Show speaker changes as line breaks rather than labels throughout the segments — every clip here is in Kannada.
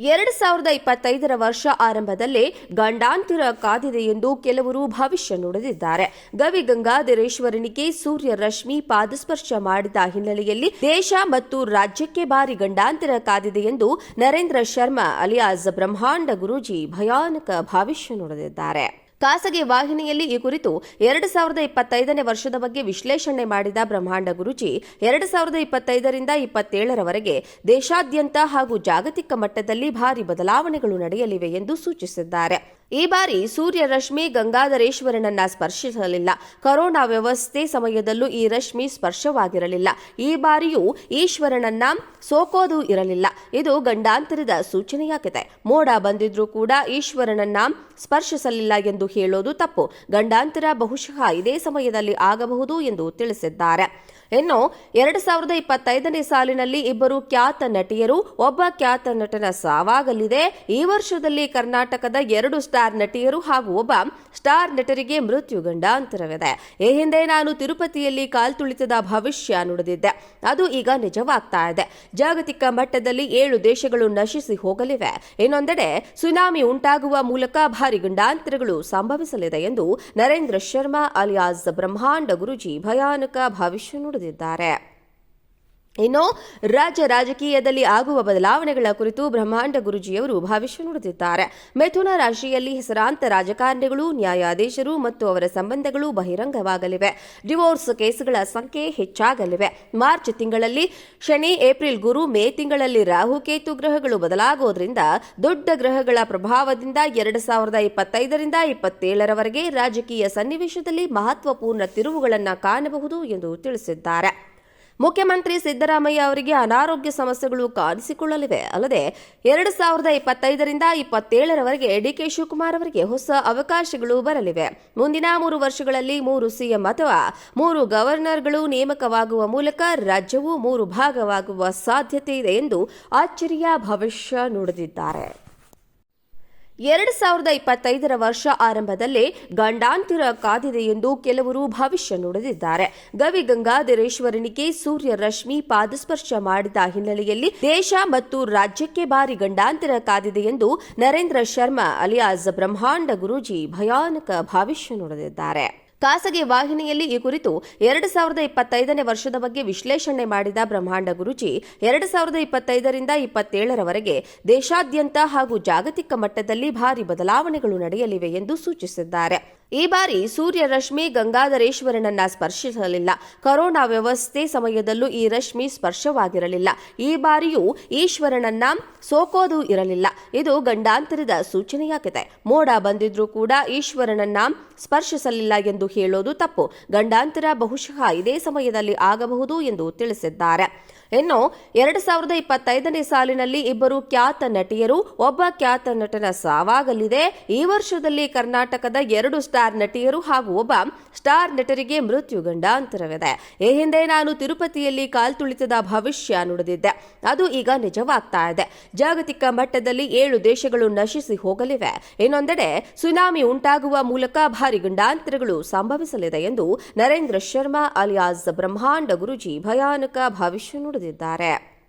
ಎರಡು ಸಾವಿರದ ಇಪ್ಪತ್ತೈದರ ವರ್ಷ ಆರಂಭದಲ್ಲೇ ಗಂಡಾಂತರ ಕಾದಿದೆ ಎಂದು ಕೆಲವರು ಭವಿಷ್ಯ ನುಡಿದಿದ್ದಾರೆ. ಗವಿ ಗಂಗಾಧರೇಶ್ವರನಿಗೆ ಸೂರ್ಯ ರಶ್ಮಿ ಪಾದಸ್ಪರ್ಶ ಮಾಡಿದ ಹಿನ್ನೆಲೆಯಲ್ಲಿ ದೇಶ ಮತ್ತು ರಾಜ್ಯಕ್ಕೆ ಭಾರಿ ಗಂಡಾಂತರ ಕಾದಿದೆ ಎಂದು ನರೇಂದ್ರ ಶರ್ಮಾ ಅಲಿಯಾಸ್ ಬ್ರಹ್ಮಾಂಡ ಗುರೂಜಿ ಭಯಾನಕ ಭವಿಷ್ಯ ನುಡಿದಿದ್ದಾರೆ. ಖಾಸಗಿ ವಾಹಿನಿಯಲ್ಲಿ ಈ ಕುರಿತು ಎರಡು ಸಾವಿರದ ಇಪ್ಪತ್ತೈದನೇ ವರ್ಷದ ಬಗ್ಗೆ ವಿಶ್ಲೇಷಣೆ ಮಾಡಿದ ಬ್ರಹ್ಮಾಂಡ ಗುರುಜಿ, ಎರಡು ಸಾವಿರದ ಇಪ್ಪತ್ತೈದರಿಂದ ಇಪ್ಪತ್ತೇಳರವರೆಗೆ ದೇಶಾದ್ಯಂತ ಹಾಗೂ ಜಾಗತಿಕ ಮಟ್ಟದಲ್ಲಿ ಭಾರಿ ಬದಲಾವಣೆಗಳು ನಡೆಯಲಿವೆ ಎಂದು ಸೂಚಿಸಿದ್ದಾರೆ. ಈ ಬಾರಿ ಸೂರ್ಯ ರಶ್ಮಿ ಗಂಗಾಧರೇಶ್ವರನನ್ನ ಸ್ಪರ್ಶಿಸಲಿಲ್ಲ. ಕೊರೋನಾ ವ್ಯವಸ್ಥೆ ಸಮಯದಲ್ಲೂ ಈ ರಶ್ಮಿ ಸ್ಪರ್ಶವಾಗಿರಲಿಲ್ಲ. ಈ ಬಾರಿಯೂ ಈಶ್ವರನನ್ನ ಸೋಕೋದು ಇರಲಿಲ್ಲ. ಇದು ಗಂಡಾಂತರದ ಸೂಚನೆಯಾಗಿದೆ. ಮೋಡ ಬಂದಿದ್ರೂ ಕೂಡ ಈಶ್ವರನನ್ನ ಸ್ಪರ್ಶಿಸಲಿಲ್ಲ ಎಂದು ಹೇಳೋದು ತಪ್ಪು. ಗಂಡಾಂತರ ಬಹುಶಃ ಇದೇ ಸಮಯದಲ್ಲಿ ಆಗಬಹುದು ಎಂದು ತಿಳಿಸಿದ್ದಾರೆ. ಇನ್ನು ಎರಡು ಸಾವಿರದ ಇಪ್ಪತ್ತೈದನೇ ಸಾಲಿನಲ್ಲಿ ಇಬ್ಬರು ಖ್ಯಾತ ನಟಿಯರು, ಒಬ್ಬ ಖ್ಯಾತ ನಟನ ಸಾವಾಗಲಿದೆ. ಈ ವರ್ಷದಲ್ಲಿ ಕರ್ನಾಟಕದ ಎರಡು ಸ್ಟಾರ್ ನಟಿಯರು ಹಾಗೂ ಒಬ್ಬ ಸ್ಟಾರ್ ನಟರಿಗೆ ಮೃತ್ಯು ಗಂಡಾಂತರವಿದೆ. ಈ ಹಿಂದೆ ನಾನು ತಿರುಪತಿಯಲ್ಲಿ ಕಾಲ್ತುಳಿತದ ಭವಿಷ್ಯ ನುಡಿದಿದ್ದೆ. ಅದು ಈಗ ನಿಜವಾಗ್ತಾ ಇದೆ. ಜಾಗತಿಕ ಮಟ್ಟದಲ್ಲಿ ಏಳು ದೇಶಗಳು ನಶಿಸಿ ಹೋಗಲಿವೆ. ಇನ್ನೊಂದೆಡೆ ಸುನಾಮಿ ಉಂಟಾಗುವ ಮೂಲಕ ಭಾರಿ ಗಂಡಾಂತರಗಳು ಸಂಭವಿಸಲಿದೆ ಎಂದು ನರೇಂದ್ರ ಶರ್ಮಾ ಅಲಿಯಾಸ್ ಬ್ರಹ್ಮಾಂಡ ಗುರುಜಿ ಭಯಾನಕ ಭವಿಷ್ಯ ನುಡಿದಿದ್ದಾರೆ. ಇನ್ನು ರಾಜ್ಯ ರಾಜಕೀಯದಲ್ಲಿ ಆಗುವ ಬದಲಾವಣೆಗಳ ಕುರಿತು ಬ್ರಹ್ಮಾಂಡ ಗುರುಜಿಯವರು ಭವಿಷ್ಯ ನುಡಿದಿದ್ದಾರೆ. ಮಿಥುನ ರಾಶಿಯಲ್ಲಿ ಹೆಸರಾಂತ ರಾಜಕಾರಣಿಗಳು, ನ್ಯಾಯಾಧೀಶರು ಮತ್ತು ಅವರ ಸಂಬಂಧಗಳು ಬಹಿರಂಗವಾಗಲಿವೆ. ಡಿವೋರ್ಸ್ ಕೇಸ್ಗಳ ಸಂಖ್ಯೆ ಹೆಚ್ಚಾಗಲಿವೆ. ಮಾರ್ಚ್ ತಿಂಗಳಲ್ಲಿ ಶನಿ, ಏಪ್ರಿಲ್ ಗುರು, ಮೇ ತಿಂಗಳಲ್ಲಿ ರಾಹುಕೇತು ಗ್ರಹಗಳು ಬದಲಾಗೋದ್ರಿಂದ ದೊಡ್ಡ ಗ್ರಹಗಳ ಪ್ರಭಾವದಿಂದ ಎರಡು ಸಾವಿರದ ಇಪ್ಪತ್ತೈದರಿಂದ ಇಪ್ಪತ್ತೇಳರವರೆಗೆ ರಾಜಕೀಯ ಸನ್ನಿವೇಶದಲ್ಲಿ ಮಹತ್ವಪೂರ್ಣ ತಿರುವುಗಳನ್ನು ಕಾಣಬಹುದು ಎಂದು ತಿಳಿಸಿದ್ದಾರೆ. ಮುಖ್ಯಮಂತ್ರಿ ಸಿದ್ದರಾಮಯ್ಯ ಅವರಿಗೆ ಅನಾರೋಗ್ಯ ಸಮಸ್ಯೆಗಳು ಕಾಣಿಸಿಕೊಳ್ಳಲಿವೆ. ಅಲ್ಲದೆ ಎರಡು ಸಾವಿರದ ಇಪ್ಪತ್ತೈದರಿಂದ ಇಪ್ಪತ್ತೇಳರವರೆಗೆ ಡಿಕೆ ಶಿವಕುಮಾರ್ ಅವರಿಗೆ ಹೊಸ ಅವಕಾಶಗಳು ಬರಲಿವೆ. ಮುಂದಿನ ಮೂರು ವರ್ಷಗಳಲ್ಲಿ ಮೂರು ಸಿಎಂ ಅಥವಾ ಮೂರು ಗವರ್ನರ್ಗಳು ನೇಮಕವಾಗುವ ಮೂಲಕ ರಾಜ್ಯವು ಮೂರು ಭಾಗವಾಗುವ ಸಾಧ್ಯತೆ ಇದೆ ಎಂದು ಅಚ್ಚರಿಯ ಭವಿಷ್ಯ ನುಡಿದಿದ್ದಾರೆ. ಎರಡು ಸಾವಿರದ ಇಪ್ಪತ್ತೈದರ ವರ್ಷ ಆರಂಭದಲ್ಲೇ ಗಂಡಾಂತರ ಕಾದಿದೆ ಎಂದು ಕೆಲವರು ಭವಿಷ್ಯ ನುಡಿದಿದ್ದಾರೆ. ಸೂರ್ಯ ರಶ್ಮಿ ಪಾದಸ್ಪರ್ಶ ಮಾಡಿದ ಹಿನ್ನೆಲೆಯಲ್ಲಿ ದೇಶ ಮತ್ತು ರಾಜ್ಯಕ್ಕೆ ಭಾರಿ ಗಂಡಾಂತರ ಕಾದಿದೆ ಎಂದು ನರೇಂದ್ರ ಶರ್ಮಾ ಅಲಿಯಾಸ್ ಬ್ರಹ್ಮಾಂಡ ಗುರೂಜಿ ಭಯಾನಕ ಭವಿಷ್ಯ ನುಡಿದಿದ್ದಾರೆ. ಖಾಸಗಿ ವಾಹಿನಿಯಲ್ಲಿ ಈ ಕುರಿತು ಎರಡು ಸಾವಿರದ ಇಪ್ಪತ್ತೈದನೇ ವರ್ಷದ ಬಗ್ಗೆ ವಿಶ್ಲೇಷಣೆ ಮಾಡಿದ ಬ್ರಹ್ಮಾಂಡ ಗುರುಜಿ, ಎರಡು ಸಾವಿರದ ಇಪ್ಪತ್ತೈದರಿಂದ ಇಪ್ಪತ್ತೇಳರವರೆಗೆ ದೇಶಾದ್ಯಂತ ಹಾಗೂ ಜಾಗತಿಕ ಮಟ್ಟದಲ್ಲಿ ಭಾರಿ ಬದಲಾವಣೆಗಳು ನಡೆಯಲಿವೆ ಎಂದು ಸೂಚಿಸಿದ್ದಾರೆ. ಈ ಬಾರಿ ಸೂರ್ಯ ರಶ್ಮಿ ಗಂಗಾಧರೇಶ್ವರನನ್ನ ಸ್ಪರ್ಶಿಸಲಿಲ್ಲ. ಕೊರೋನಾ ವ್ಯವಸ್ಥೆ ಸಮಯದಲ್ಲೂ ಈ ರಶ್ಮಿ ಸ್ಪರ್ಶವಾಗಿರಲಿಲ್ಲ. ಈ ಬಾರಿಯೂ ಈಶ್ವರನನ್ನ ಸೋಕೋದು ಇರಲಿಲ್ಲ. ಇದು ಗಂಡಾಂತರದ ಸೂಚನೆಯಾಗಿದೆ. ಮೋಡ ಬಂದಿದ್ರೂ ಕೂಡ ಈಶ್ವರನನ್ನ ಸ್ಪರ್ಶಿಸಲಿಲ್ಲ ಎಂದು ಹೇಳೋದು ತಪ್ಪು. ಗಂಡಾಂತರ ಬಹುಶಃ ಇದೇ ಸಮಯದಲ್ಲಿ ಆಗಬಹುದು ಎಂದು ತಿಳಿಸಿದ್ದಾರೆ. ಇನ್ನು ಎರಡು ಸಾವಿರದ ಇಪ್ಪತ್ತೈದನೇ ಸಾಲಿನಲ್ಲಿ ಇಬ್ಬರು ಖ್ಯಾತ ನಟಿಯರು, ಒಬ್ಬ ಖ್ಯಾತ ನಟನ ಸಾವಾಗಲಿದೆ. ಈ ವರ್ಷದಲ್ಲಿ ಕರ್ನಾಟಕದ ಎರಡು ಸ್ಟಾರ್ ನಟಿಯರು ಹಾಗೂ ಒಬ್ಬ ಸ್ಟಾರ್ ನಟರಿಗೆ ಮೃತ್ಯು ಗಂಡಾಂತರವಿದೆ ಈ ಹಿಂದೆ ನಾನು ತಿರುಪತಿಯಲ್ಲಿ ಕಾಲ್ತುಳಿತದ ಭವಿಷ್ಯ ನುಡಿದಿದ್ದೆ. ಅದು ಈಗ ನಿಜವಾಗ್ತಾ ಇದೆ. ಜಾಗತಿಕ ಮಟ್ಟದಲ್ಲಿ ಏಳು ದೇಶಗಳು ನಶಿಸಿ ಹೋಗಲಿವೆ. ಇನ್ನೊಂದೆಡೆ ಸುನಾಮಿ ಉಂಟಾಗುವ ಮೂಲಕ ಭಾರಿ ಗಂಡಾಂತರಗಳು ಸಂಭವಿಸಲಿದೆ ಎಂದು ನರೇಂದ್ರ ಶರ್ಮಾ ಅಲಿಯಾಸ್ ಬ್ರಹ್ಮಾಂಡ ಗುರುಜಿ ಭಯಾನಕ ಭವಿಷ್ಯ ನುಡಿದಿದ್ದಾರೆ.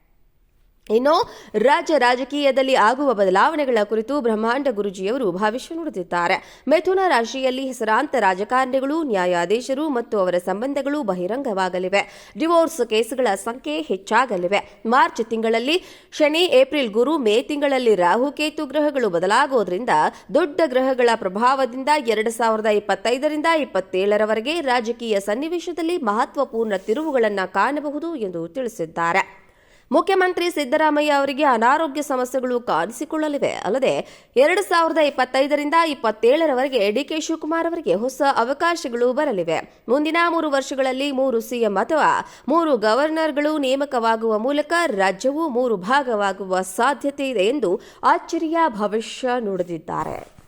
ಇನ್ನು ರಾಜ್ಯ ರಾಜಕೀಯದಲ್ಲಿ ಆಗುವ ಬದಲಾವಣೆಗಳ ಕುರಿತು ಬ್ರಹ್ಮಾಂಡ ಗುರುಜಿಯವರು ಭವಿಷ್ಯ ನುಡಿದಿದ್ದಾರೆ. ಮಿಥುನ ರಾಶಿಯಲ್ಲಿ ಹೆಸರಾಂತ ರಾಜಕಾರಣಿಗಳು, ನ್ಯಾಯಾಧೀಶರು ಮತ್ತು ಅವರ ಸಂಬಂಧಗಳು ಬಹಿರಂಗವಾಗಲಿವೆ. ಡಿವೋರ್ಸ್ ಕೇಸುಗಳ ಸಂಖ್ಯೆ ಹೆಚ್ಚಾಗಲಿವೆ. ಮಾರ್ಚ್ ತಿಂಗಳಲ್ಲಿ ಶನಿ, ಏಪ್ರಿಲ್ ಗುರು, ಮೇ ತಿಂಗಳಲ್ಲಿ ರಾಹುಕೇತು ಗ್ರಹಗಳು ಬದಲಾಗೋದ್ರಿಂದ ದೊಡ್ಡ ಗ್ರಹಗಳ ಪ್ರಭಾವದಿಂದ ಎರಡು ಸಾವಿರದ ಇಪ್ಪತ್ತೈದರಿಂದ ಇಪ್ಪತ್ತೇಳರವರೆಗೆ ರಾಜಕೀಯ ಸನ್ನಿವೇಶದಲ್ಲಿ ಮಹತ್ವಪೂರ್ಣ ತಿರುವುಗಳನ್ನು ಕಾಣಬಹುದು ಎಂದು ತಿಳಿಸಿದ್ದಾರೆ. ಮುಖ್ಯಮಂತ್ರಿ ಸಿದ್ದರಾಮಯ್ಯ ಅವರಿಗೆ ಅನಾರೋಗ್ಯ ಸಮಸ್ಯೆಗಳು ಕಾಣಿಸಿಕೊಳ್ಳಲಿವೆ. ಅಲ್ಲದೆ ಎರಡು ಸಾವಿರದ ಇಪ್ಪತ್ತೈದರಿಂದ ಇಪ್ಪತ್ತೇಳರವರೆಗೆ ಡಿಕೆ ಶಿವಕುಮಾರ್ ಅವರಿಗೆ ಹೊಸ ಅವಕಾಶಗಳು ಬರಲಿವೆ. ಮುಂದಿನ ಮೂರು ವರ್ಷಗಳಲ್ಲಿ ಮೂರು ಸಿಎಂ ಅಥವಾ ಮೂರು ಗವರ್ನರ್ಗಳು ನೇಮಕವಾಗುವ ಮೂಲಕ ರಾಜ್ಯವು ಮೂರು ಭಾಗವಾಗುವ ಸಾಧ್ಯತೆ ಇದೆ ಎಂದು ಅಚ್ಚರಿಯ ಭವಿಷ್ಯ ನುಡಿದಿದ್ದಾರೆ.